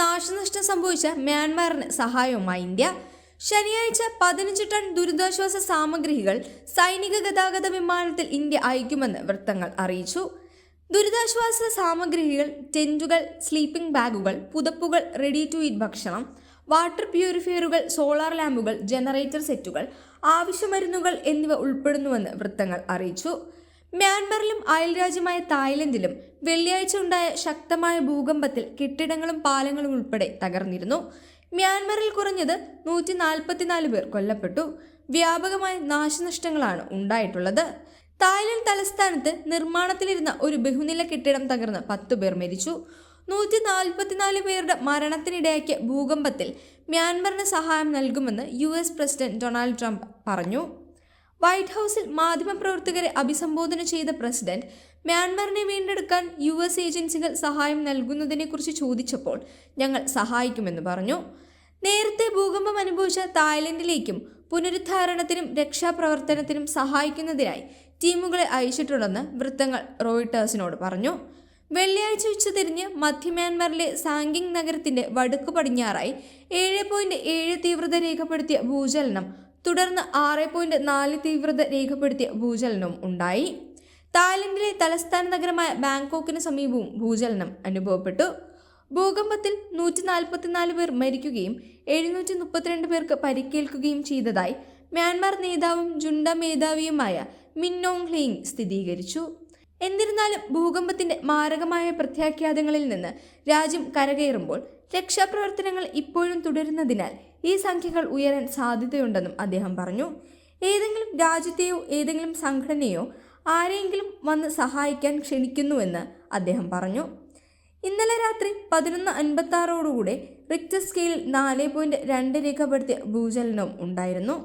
നാശനഷ്ടം സംഭവിച്ച മ്യാൻമാറിന് സഹായവുമായി ഇന്ത്യ. ശനിയാഴ്ച പതിനഞ്ച് ടൺ ദുരിതാശ്വാസ സാമഗ്രികൾ സൈനിക ഗതാഗത വിമാനത്തിൽ ഇന്ത്യ അയക്കുമെന്ന് വൃത്തങ്ങൾ അറിയിച്ചു. ദുരിതാശ്വാസ സാമഗ്രികൾ ടെന്റുകൾ സ്ലീപ്പിംഗ് ബാഗുകൾ പുതപ്പുകൾ റെഡി ടു ഈറ്റ് ഭക്ഷണം വാട്ടർ പ്യൂരിഫയറുകൾ സോളാർ ലാമ്പുകൾ ജനറേറ്റർ സെറ്റുകൾ ആവശ്യമരുന്നുകൾ എന്നിവ ഉൾപ്പെടുന്നുവെന്ന് വൃത്തങ്ങൾ അറിയിച്ചു. മ്യാൻമറിലും അയൽരാജ്യമായ തായ്ലൻഡിലും വെള്ളിയാഴ്ച ഉണ്ടായ ശക്തമായ ഭൂകമ്പത്തിൽ കെട്ടിടങ്ങളും പാലങ്ങളും ഉൾപ്പെടെ തകർന്നിരുന്നു. മ്യാൻമറിൽ കുറഞ്ഞത് നൂറ്റി നാൽപ്പത്തിനാല് പേർ കൊല്ലപ്പെട്ടു. വ്യാപകമായ നാശനഷ്ടങ്ങളാണ് ഉണ്ടായിട്ടുള്ളത്. തായ്ലൻഡ് തലസ്ഥാനത്ത് നിർമ്മാണത്തിലിരുന്ന ഒരു ബഹുനില കെട്ടിടം തകർന്ന് പത്തു പേർ മരിച്ചു. നൂറ്റി നാൽപ്പത്തിനാല് പേരുടെ മരണത്തിനിടയാക്കിയ ഭൂകമ്പത്തിൽ മ്യാൻമറിന് സഹായം നൽകുമെന്ന് U S president Donald Trump പറഞ്ഞു. വൈറ്റ് ഹൗസിൽ മാധ്യമപ്രവർത്തകരെ അഭിസംബോധന ചെയ്ത പ്രസിഡന്റ് മ്യാൻമറിനെ വീണ്ടെടുക്കാൻ യു എസ് ഏജൻസികൾ സഹായം നൽകുന്നതിനെക്കുറിച്ച് ചോദിച്ചപ്പോൾ ഞങ്ങൾ സഹായിക്കുമെന്ന് പറഞ്ഞു. നേരത്തെ ഭൂകമ്പം അനുഭവിച്ച തായ്ലൻഡിലേക്കും പുനരുദ്ധാരണത്തിനും രക്ഷാപ്രവർത്തനത്തിനും സഹായിക്കുന്നതിനായി ടീമുകളെ അയച്ചിട്ടുണ്ടെന്ന് വൃത്തങ്ങൾ റോയിട്ടേഴ്സിനോട് പറഞ്ഞു. വെള്ളിയാഴ്ച ഉച്ചതിരിഞ്ഞ് മധ്യ മ്യാൻമറിലെ സാങ്കിങ് നഗരത്തിന്റെ വടക്കു പടിഞ്ഞാറായി ഏഴ് പോയിന്റ് ഏഴ് തീവ്രത രേഖപ്പെടുത്തിയ ഭൂചലനം തുടർന്ന് ആറ് പോയിന്റ് നാല് തീവ്രത രേഖപ്പെടുത്തിയ ഭൂചലനവും ഉണ്ടായി. തായ്ലൻഡിലെ തലസ്ഥാന നഗരമായ ബാങ്കോക്കിന് സമീപവും ഭൂചലനം അനുഭവപ്പെട്ടു. ഭൂകമ്പത്തിൽ നൂറ്റി നാൽപ്പത്തിനാല് പേർ മരിക്കുകയും എഴുന്നൂറ്റി മുപ്പത്തിരണ്ട് പേർക്ക് പരിക്കേൽക്കുകയും ചെയ്തതായി മ്യാൻമാർ നേതാവും ജുണ്ട മേധാവിയുമായ മിന്നോങ് ഹ്ലെയിങ് സ്ഥിരീകരിച്ചു. എന്നിരുന്നാലും ഭൂകമ്പത്തിന്റെ മാരകമായ പ്രത്യാഘാതങ്ങളിൽ നിന്ന് രാജ്യം കരകയറുമ്പോൾ രക്ഷാപ്രവർത്തനങ്ങൾ ഇപ്പോഴും തുടരുന്നതിനാൽ ഈ സംഖ്യകൾ ഉയരാൻ സാധ്യതയുണ്ടെന്നും അദ്ദേഹം പറഞ്ഞു. ഏതെങ്കിലും രാജ്യത്തെയോ ഏതെങ്കിലും സംഘടനയോ ആരെങ്കിലും വന്ന് സഹായിക്കാൻ ക്ഷണിക്കുന്നുവെന്ന് അദ്ദേഹം പറഞ്ഞു. ഇന്നലെ രാത്രി പതിനൊന്ന് അൻപത്തി ആറോടുകൂടെ റിക്ടർ സ്കെയിലിൽ നാല് പോയിന്റ് രണ്ട് രേഖപ്പെടുത്തിയ ഭൂചലനവും ഉണ്ടായിരുന്നു.